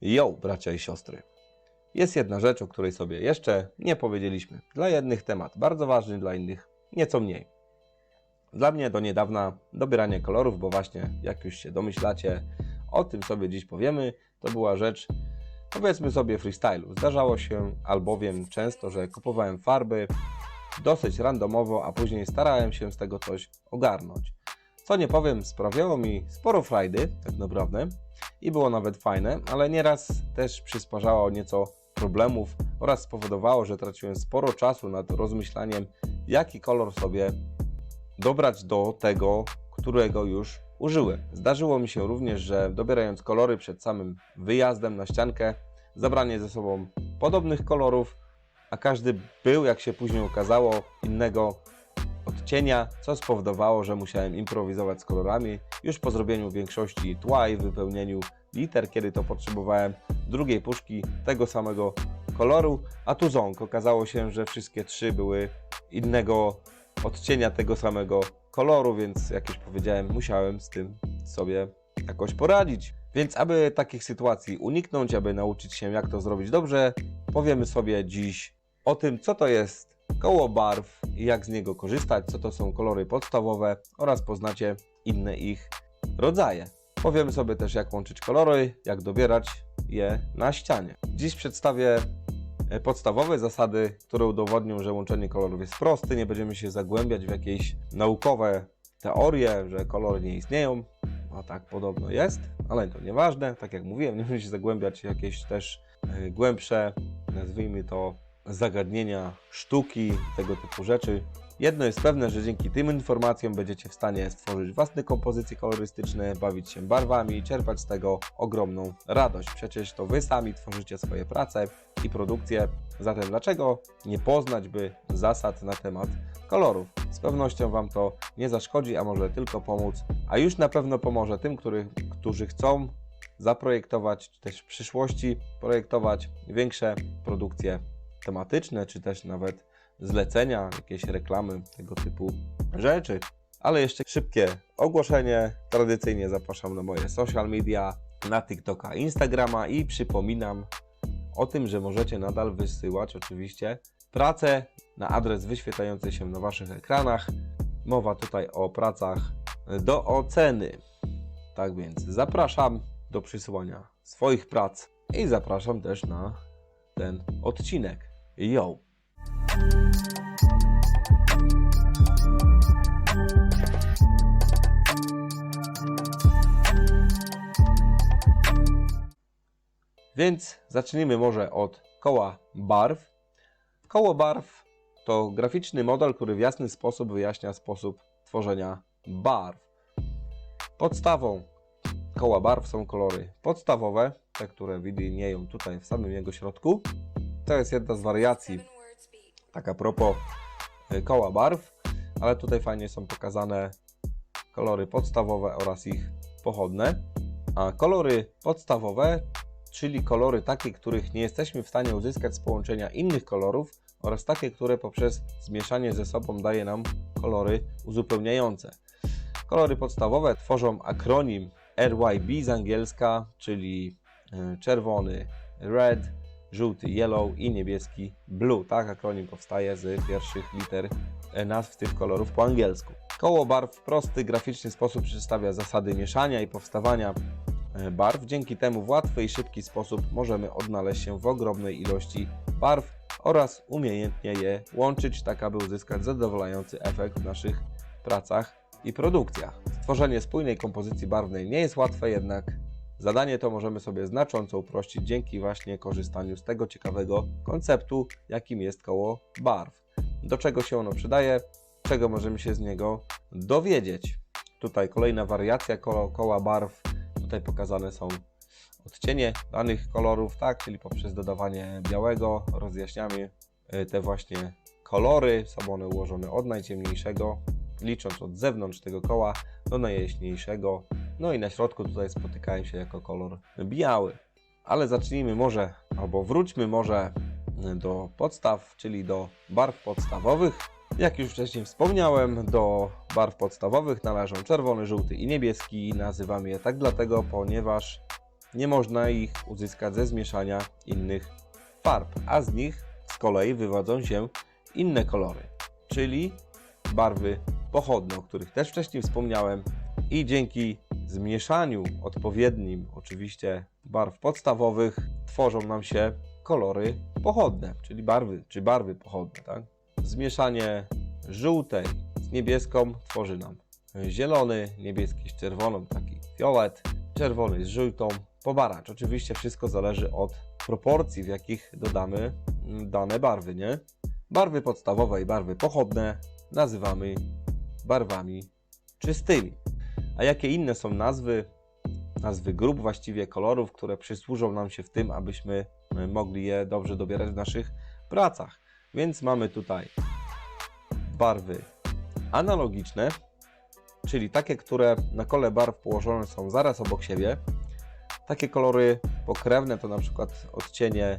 Jo, bracia i siostry. Jest jedna rzecz, o której sobie jeszcze nie powiedzieliśmy. Dla jednych temat bardzo ważny, dla innych nieco mniej. Dla mnie do niedawna dobieranie kolorów, bo właśnie, jak już się domyślacie, o tym sobie dziś powiemy, to była rzecz, powiedzmy sobie, freestylu. Zdarzało się albowiem często, że kupowałem farby dosyć randomowo, a później starałem się z tego coś ogarnąć. Co nie powiem, sprawiało mi sporo frajdy, tak naprawdę, i było nawet fajne, ale nieraz też przysparzało nieco problemów oraz spowodowało, że traciłem sporo czasu nad rozmyślaniem, jaki kolor sobie dobrać do tego, którego już użyłem. Zdarzyło mi się również, że dobierając kolory przed samym wyjazdem na ściankę, zabranie ze sobą podobnych kolorów, a każdy był, jak się później okazało, innego odcienia, co spowodowało, że musiałem improwizować z kolorami już po zrobieniu większości tła i wypełnieniu liter, kiedy to potrzebowałem drugiej puszki tego samego koloru, a tu ząg. Okazało się, że wszystkie trzy były innego odcienia tego samego koloru, więc jak już powiedziałem, musiałem z tym sobie jakoś poradzić. Więc aby takich sytuacji uniknąć, aby nauczyć się jak to zrobić dobrze, powiemy sobie dziś o tym, co to jest koło barw jak z niego korzystać, co to są kolory podstawowe oraz poznacie inne ich rodzaje. Powiemy sobie też jak łączyć kolory, jak dobierać je na ścianie. Dziś przedstawię e, podstawowe zasady, które udowodnią, że łączenie kolorów jest proste. Nie będziemy się zagłębiać w jakieś naukowe teorie, że kolory nie istnieją. A tak podobno jest, ale to nieważne. Tak jak mówiłem, nie będziemy się zagłębiać w jakieś też e, głębsze, nazwijmy to, zagadnienia sztuki, tego typu rzeczy. Jedno jest pewne, że dzięki tym informacjom będziecie w stanie stworzyć własne kompozycje kolorystyczne, bawić się barwami i czerpać z tego ogromną radość. Przecież to Wy sami tworzycie swoje prace i produkcje, zatem dlaczego nie poznać by zasad na temat kolorów? Z pewnością Wam to nie zaszkodzi, a może tylko pomóc, a już na pewno pomoże tym, których, którzy chcą zaprojektować, czy też w przyszłości projektować większe produkcje tematyczne, czy też nawet zlecenia, jakieś reklamy, tego typu rzeczy. Ale jeszcze szybkie ogłoszenie. Tradycyjnie zapraszam na moje social media, na TikToka, Instagrama i przypominam o tym, że możecie nadal wysyłać oczywiście prace na adres wyświetlający się na Waszych ekranach. Mowa tutaj o pracach do oceny. Tak więc zapraszam do przysyłania swoich prac i zapraszam też na ten odcinek. Yo! Więc zacznijmy może od koła barw. Koło barw to graficzny model, który w jasny sposób wyjaśnia sposób tworzenia barw. Podstawą koła barw są kolory podstawowe, te, które widnieją tutaj w samym jego środku. To jest jedna z wariacji, tak a propos y, koła barw, ale tutaj fajnie są pokazane kolory podstawowe oraz ich pochodne. A kolory podstawowe, czyli kolory takie, których nie jesteśmy w stanie uzyskać z połączenia innych kolorów oraz takie, które poprzez zmieszanie ze sobą daje nam kolory uzupełniające. Kolory podstawowe tworzą akronim RYB z angielska, czyli y, czerwony red, żółty yellow i niebieski blue. Tak akronim powstaje z pierwszych liter e, nazw tych kolorów po angielsku. Koło barw w prosty, graficzny sposób przedstawia zasady mieszania i powstawania e, barw. Dzięki temu w łatwy i szybki sposób możemy odnaleźć się w ogromnej ilości barw oraz umiejętnie je łączyć, tak aby uzyskać zadowalający efekt w naszych pracach i produkcjach. Stworzenie spójnej kompozycji barwnej nie jest łatwe, jednak Zadanie to możemy sobie znacząco uprościć dzięki właśnie korzystaniu z tego ciekawego konceptu, jakim jest koło barw. Do czego się ono przydaje, czego możemy się z niego dowiedzieć. Tutaj kolejna wariacja ko koła barw. Tutaj pokazane są odcienie danych kolorów, tak, czyli poprzez dodawanie białego rozjaśniamy y, te właśnie kolory. Są one ułożone od najciemniejszego, licząc od zewnątrz tego koła do najjaśniejszego. No i na środku tutaj spotykają się jako kolor biały. Ale zacznijmy może, albo wróćmy może do podstaw, czyli do barw podstawowych. Jak już wcześniej wspomniałem, do barw podstawowych należą czerwony, żółty i niebieski. Nazywamy je tak dlatego, ponieważ nie można ich uzyskać ze zmieszania innych farb, a z nich z kolei wywodzą się inne kolory, czyli barwy pochodne, o których też wcześniej wspomniałem i dzięki zmieszaniu odpowiednim oczywiście barw podstawowych tworzą nam się kolory pochodne, czyli barwy, czy barwy pochodne, tak? Zmieszanie żółtej z niebieską tworzy nam zielony, niebieski z czerwoną, taki fiolet, czerwony z żółtą, pomarańcz. Oczywiście wszystko zależy od proporcji, w jakich dodamy dane barwy, nie? Barwy podstawowe i barwy pochodne nazywamy barwami czystymi. A jakie inne są nazwy, nazwy grup właściwie kolorów, które przysłużą nam się w tym, abyśmy e, mogli je dobrze dobierać w naszych pracach. Więc mamy tutaj barwy analogiczne, czyli takie, które na kole barw położone są zaraz obok siebie. Takie kolory pokrewne to na przykład odcienie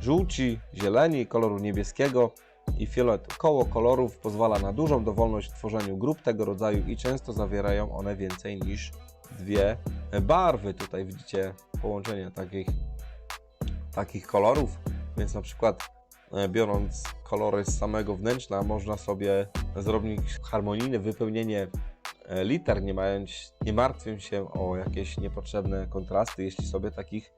żółci, zieleni, koloru niebieskiego i fioletu. Koło kolorów pozwala na dużą dowolność w tworzeniu grup tego rodzaju i często zawierają one więcej niż dwie barwy. Tutaj widzicie połączenie takich, takich kolorów, więc na przykład e, biorąc kolory z samego wnętrza można sobie zrobić harmonijne wypełnienie e, liter, nie, mając, nie martwiąc się o jakieś niepotrzebne kontrasty, jeśli sobie takich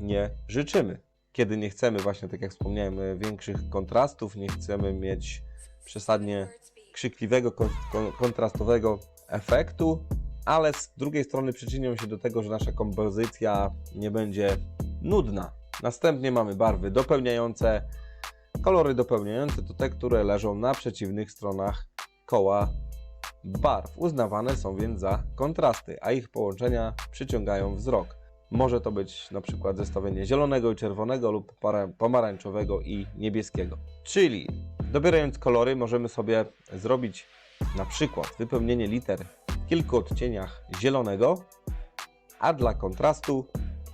nie życzymy kiedy nie chcemy właśnie, tak jak wspomniałem, e, większych kontrastów, nie chcemy mieć przesadnie krzykliwego, kon- kon- kontrastowego efektu, ale z drugiej strony przyczynią się do tego, że nasza kompozycja nie będzie nudna. Następnie mamy barwy dopełniające. Kolory dopełniające to te, które leżą na przeciwnych stronach koła barw. Uznawane są więc za kontrasty, a ich połączenia przyciągają wzrok. Może to być na przykład zestawienie zielonego i czerwonego lub pomarańczowego i niebieskiego. Czyli dobierając kolory możemy sobie zrobić na przykład wypełnienie liter w kilku odcieniach zielonego, a dla kontrastu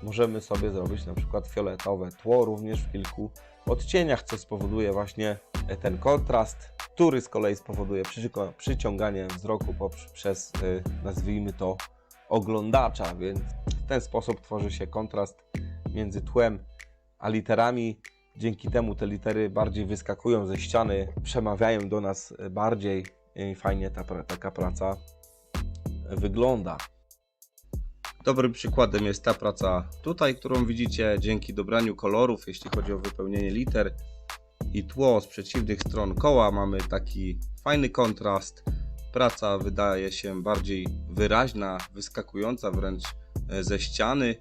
możemy sobie zrobić na przykład fioletowe tło również w kilku odcieniach, co spowoduje właśnie ten kontrast, który z kolei spowoduje przycią- przyciąganie wzroku poprzez, y, nazwijmy to, oglądacza, więc ten sposób tworzy się kontrast między tłem a literami. Dzięki temu te litery bardziej wyskakują ze ściany, przemawiają do nas bardziej i fajnie ta, taka praca wygląda. Dobrym przykładem jest ta praca tutaj, którą widzicie dzięki dobraniu kolorów, jeśli chodzi o wypełnienie liter i tło z przeciwnych stron koła. Mamy taki fajny kontrast. Praca wydaje się bardziej wyraźna, wyskakująca wręcz ze ściany.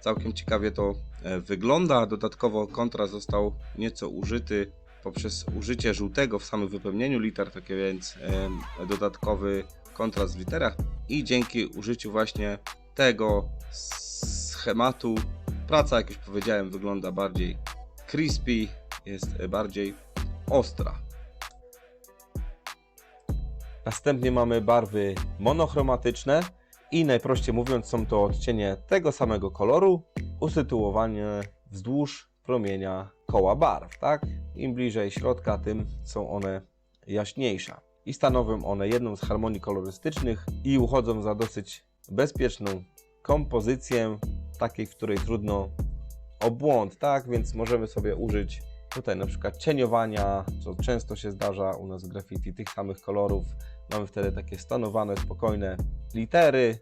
Całkiem ciekawie to e, wygląda. Dodatkowo kontrast został nieco użyty poprzez użycie żółtego w samym wypełnieniu liter, takie więc em, dodatkowy kontrast w literach i dzięki użyciu właśnie tego schematu praca, jak już powiedziałem, wygląda bardziej crispy, jest e, bardziej ostra. Następnie mamy barwy monochromatyczne i najprościej mówiąc są to odcienie tego samego koloru usytuowane wzdłuż promienia koła barw, tak? Im bliżej środka, tym są one jaśniejsze. I stanowią one jedną z harmonii kolorystycznych i uchodzą za dosyć bezpieczną kompozycję, takiej, w której trudno o tak? Więc możemy sobie użyć tutaj na przykład cieniowania, co często się zdarza u nas w graffiti, tych samych kolorów. Mamy wtedy takie stanowane, spokojne litery,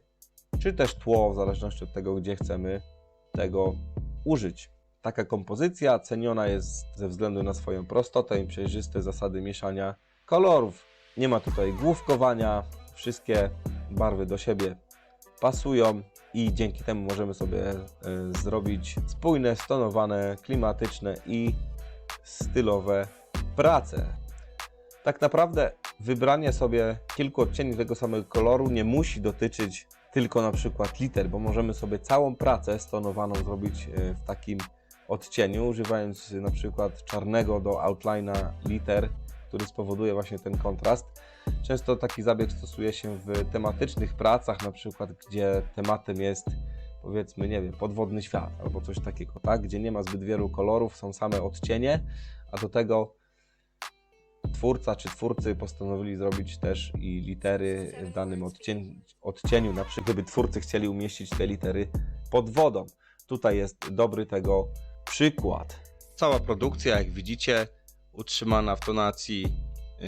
czy też tło, w zależności od tego, gdzie chcemy tego użyć. Taka kompozycja ceniona jest ze względu na swoją prostotę i przejrzyste zasady mieszania kolorów. Nie ma tutaj główkowania, wszystkie barwy do siebie pasują i dzięki temu możemy sobie e, zrobić spójne, stonowane, klimatyczne i stylowe prace. Tak naprawdę wybranie sobie kilku odcieni tego samego koloru nie musi dotyczyć tylko na przykład liter, bo możemy sobie całą pracę stonowaną zrobić e, w takim odcieniu, używając na przykład czarnego do outline'a liter, który spowoduje właśnie ten kontrast. Często taki zabieg stosuje się w tematycznych pracach, na przykład gdzie tematem jest powiedzmy, nie wiem, podwodny świat albo coś takiego, tak? Gdzie nie ma zbyt wielu kolorów, są same odcienie, a do tego twórca czy twórcy postanowili zrobić też i litery w danym odcień, odcieniu, na przykład gdyby twórcy chcieli umieścić te litery pod wodą. Tutaj jest dobry tego przykład. Cała produkcja, jak widzicie, utrzymana w tonacji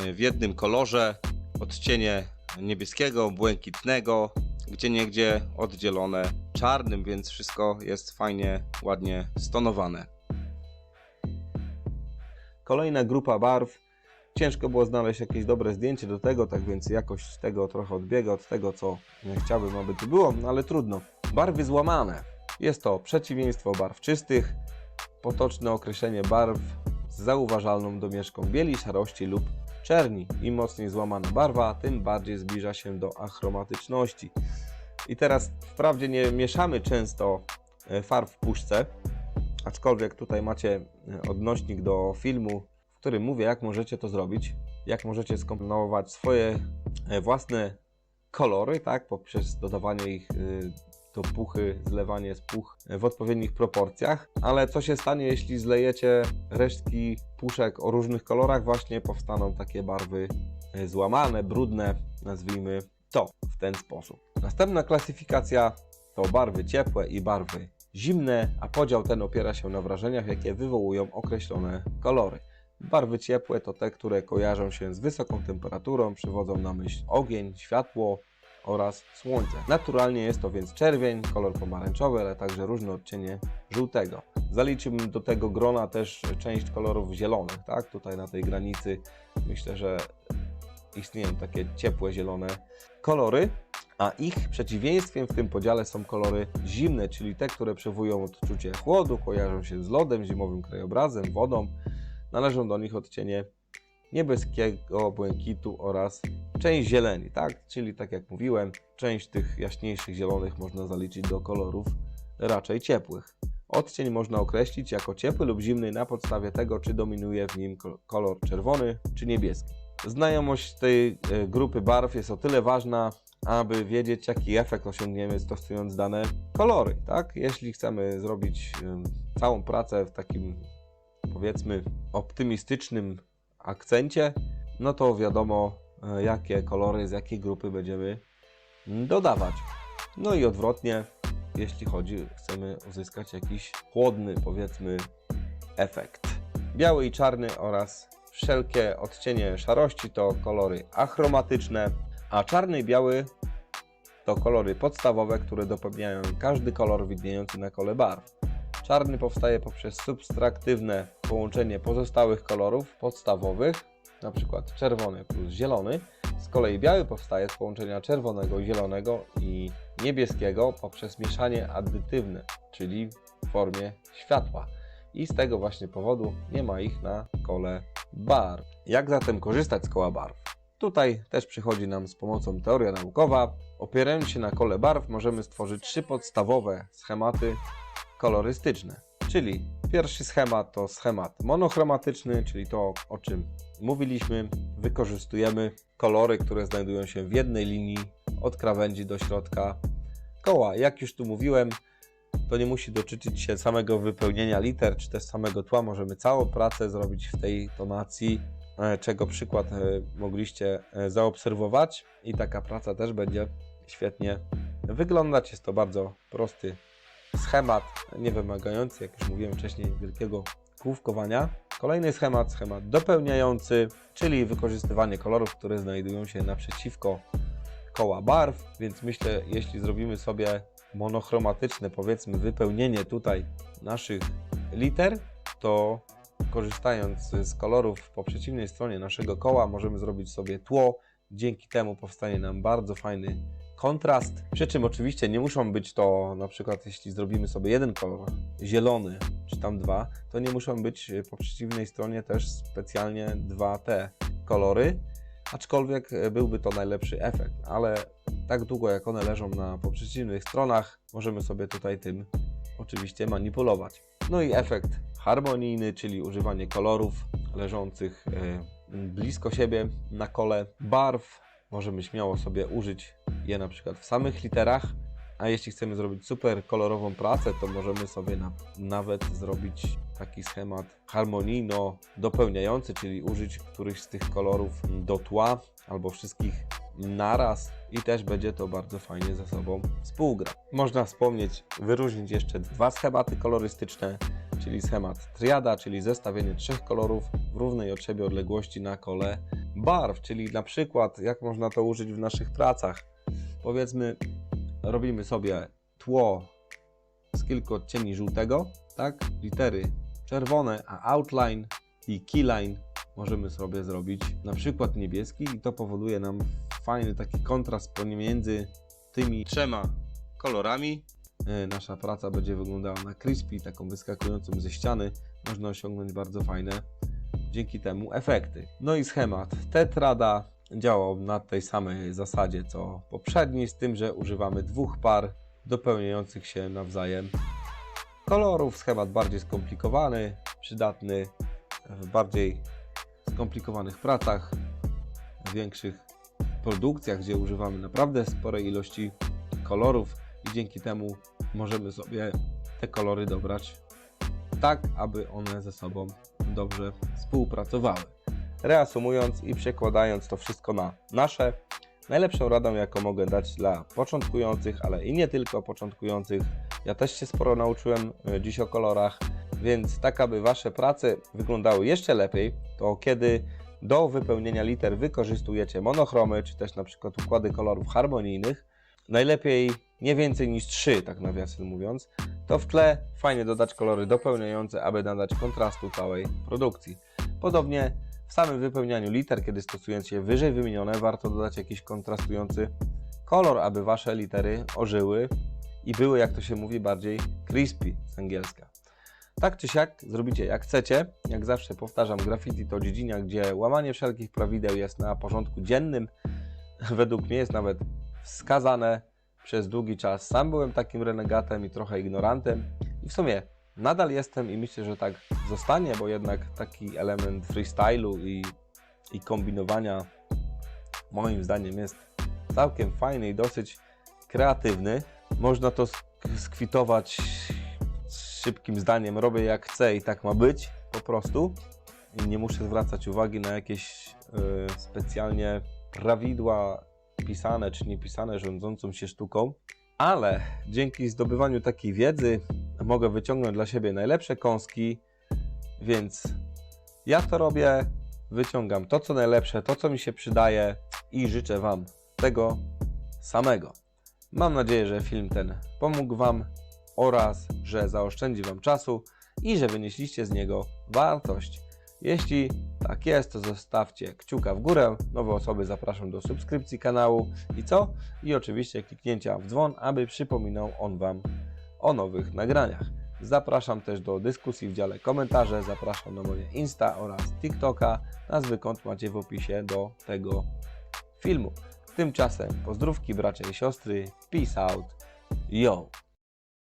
y, w jednym kolorze, odcienie niebieskiego, błękitnego, gdzie niegdzie oddzielone czarnym, więc wszystko jest fajnie, ładnie stonowane. Kolejna grupa barw. Ciężko było znaleźć jakieś dobre zdjęcie do tego, tak więc jakość tego trochę odbiega od tego, co chciałbym, aby tu było, no ale trudno. Barwy złamane. Jest to przeciwieństwo barw czystych, potoczne określenie barw z zauważalną domieszką bieli, szarości lub czerni. Im mocniej złamana barwa, tym bardziej zbliża się do achromatyczności. I teraz wprawdzie nie mieszamy często e, farb w puszce, aczkolwiek tutaj macie e, odnośnik do filmu, którym mówię, jak możecie to zrobić, jak możecie skomponować swoje e, własne kolory, tak, poprzez dodawanie ich y, do puchy, zlewanie z puch w odpowiednich proporcjach, ale co się stanie, jeśli zlejecie resztki puszek o różnych kolorach, właśnie powstaną takie barwy e, złamane, brudne, nazwijmy to w ten sposób. Następna klasyfikacja to barwy ciepłe i barwy zimne, a podział ten opiera się na wrażeniach, jakie wywołują określone kolory. Barwy ciepłe to te, które kojarzą się z wysoką temperaturą, przywodzą na myśl ogień, światło oraz słońce. Naturalnie jest to więc czerwień, kolor pomarańczowy, ale także różne odcienie żółtego. Zaliczyłbym do tego grona też część kolorów zielonych, tak? Tutaj na tej granicy myślę, że istnieją takie ciepłe zielone kolory, a ich przeciwieństwem w tym podziale są kolory zimne, czyli te, które przywołują odczucie chłodu, kojarzą się z lodem, zimowym krajobrazem, wodą. Należą do nich odcienie niebieskiego, błękitu oraz część zieleni, tak? Czyli tak jak mówiłem, część tych jaśniejszych zielonych można zaliczyć do kolorów raczej ciepłych. Odcień można określić jako ciepły lub zimny na podstawie tego, czy dominuje w nim ko- kolor czerwony czy niebieski. Znajomość tej e, grupy barw jest o tyle ważna, aby wiedzieć, jaki efekt osiągniemy stosując dane kolory. Tak? Jeśli chcemy zrobić całą pracę w takim, powiedzmy, optymistycznym akcencie, no to wiadomo, e, jakie kolory z jakiej grupy będziemy dodawać. No i odwrotnie, jeśli chodzi, chcemy uzyskać jakiś chłodny, powiedzmy, efekt. Biały i czarny oraz wszelkie odcienie szarości to kolory achromatyczne, a czarny i biały to kolory podstawowe, które dopełniają każdy kolor widniejący na kole barw. Czarny powstaje poprzez subtraktywne połączenie pozostałych kolorów podstawowych, np. czerwony plus zielony. Z kolei biały powstaje z połączenia czerwonego, zielonego i niebieskiego poprzez mieszanie addytywne, czyli w formie światła. I z tego właśnie powodu nie ma ich na kole barw. Jak zatem korzystać z koła barw? Tutaj też przychodzi nam z pomocą teoria naukowa. Opierając się na kole barw, możemy stworzyć trzy podstawowe schematy kolorystyczne. Czyli pierwszy schemat to schemat monochromatyczny, czyli to o czym mówiliśmy. Wykorzystujemy kolory, które znajdują się w jednej linii od krawędzi do środka koła. Jak już tu mówiłem, to nie musi dotyczyć się samego wypełnienia liter, czy też samego tła. Możemy całą pracę zrobić w tej tonacji, czego przykład e, mogliście e, zaobserwować. I taka praca też będzie świetnie wyglądać. Jest to bardzo prosty schemat, nie wymagający, jak już mówiłem wcześniej, wielkiego główkowania. Kolejny schemat, schemat dopełniający, czyli wykorzystywanie kolorów, które znajdują się naprzeciwko koła barw, więc myślę, jeśli zrobimy sobie monochromatyczne, powiedzmy, wypełnienie tutaj naszych liter, to korzystając z kolorów po przeciwnej stronie naszego koła, możemy zrobić sobie tło. Dzięki temu powstanie nam bardzo fajny kontrast. Przy czym oczywiście nie muszą być to, na przykład jeśli zrobimy sobie jeden kolor, zielony, czy tam dwa, to nie muszą być po przeciwnej stronie też specjalnie dwa te kolory, aczkolwiek byłby to najlepszy efekt, ale tak długo jak one leżą na po przeciwnych stronach, możemy sobie tutaj tym oczywiście manipulować. No i efekt harmonijny, czyli używanie kolorów leżących e, blisko siebie na kole barw. Możemy śmiało sobie użyć je na przykład w samych literach, A jeśli chcemy zrobić super kolorową pracę, to możemy sobie na, nawet zrobić taki schemat harmonijno dopełniający, czyli użyć którychś z tych kolorów do tła albo wszystkich naraz i też będzie to bardzo fajnie ze sobą współgrać. Można wspomnieć, wyróżnić jeszcze dwa schematy kolorystyczne, czyli schemat triada, czyli zestawienie trzech kolorów w równej od siebie odległości na kole barw, czyli na przykład jak można to użyć w naszych pracach. Powiedzmy, robimy sobie tło z kilku odcieni żółtego, tak? Litery czerwone, a outline i keyline możemy sobie zrobić na przykład niebieski i to powoduje nam fajny taki kontrast pomiędzy tymi trzema kolorami. E, Nasza praca będzie wyglądała na crispy, taką wyskakującą ze ściany. Można osiągnąć bardzo fajne dzięki temu efekty. No i schemat tetrada działał na tej samej zasadzie co poprzedni, z tym, że używamy dwóch par dopełniających się nawzajem kolorów. Schemat bardziej skomplikowany, przydatny w bardziej skomplikowanych pracach, większych produkcjach, gdzie używamy naprawdę sporej ilości kolorów dzięki temu możemy sobie te kolory dobrać tak, aby one ze sobą dobrze współpracowały. Reasumując i przekładając to wszystko na nasze, najlepszą radą, jaką mogę dać dla początkujących, ale i nie tylko początkujących, ja też się sporo nauczyłem e, dziś o kolorach, więc tak, aby Wasze prace wyglądały jeszcze lepiej, to kiedy do wypełnienia liter wykorzystujecie monochromy, czy też na przykład układy kolorów harmonijnych, najlepiej nie więcej niż 3, tak nawiasem mówiąc, to w tle fajnie dodać kolory dopełniające, aby nadać kontrastu całej produkcji. Podobnie w samym wypełnianiu liter, kiedy stosujecie wyżej wymienione, warto dodać jakiś kontrastujący kolor, aby Wasze litery ożyły i były, jak to się mówi, bardziej crispy z angielska. Tak czy siak, zrobicie jak chcecie. Jak zawsze powtarzam, graffiti to dziedzina, gdzie łamanie wszelkich prawideł jest na porządku dziennym. Według mnie jest nawet wskazane przez długi czas. Sam byłem takim renegatem i trochę ignorantem. I w sumie nadal jestem i myślę, że tak zostanie, bo jednak taki element freestylu i, i kombinowania moim zdaniem jest całkiem fajny i dosyć kreatywny. Można to sk- skwitować szybkim zdaniem robię jak chcę i tak ma być po prostu. I nie muszę zwracać uwagi na jakieś y, specjalnie prawidła pisane czy niepisane rządzącą się sztuką. Ale dzięki zdobywaniu takiej wiedzy mogę wyciągnąć dla siebie najlepsze kąski, więc ja to robię, wyciągam to co najlepsze, to co mi się przydaje i życzę Wam tego samego. Mam nadzieję, że film ten pomógł Wam oraz że zaoszczędzi Wam czasu i że wynieśliście z niego wartość. Jeśli tak jest, to zostawcie kciuka w górę. Nowe osoby zapraszam do subskrypcji kanału i co? I oczywiście kliknięcia w dzwon, aby przypominał on Wam o nowych nagraniach. Zapraszam też do dyskusji w dziale komentarze, zapraszam na moje Insta oraz TikToka. Nazwy kont macie w opisie do tego filmu. Tymczasem pozdrówki bracia i siostry. Peace out. Yo!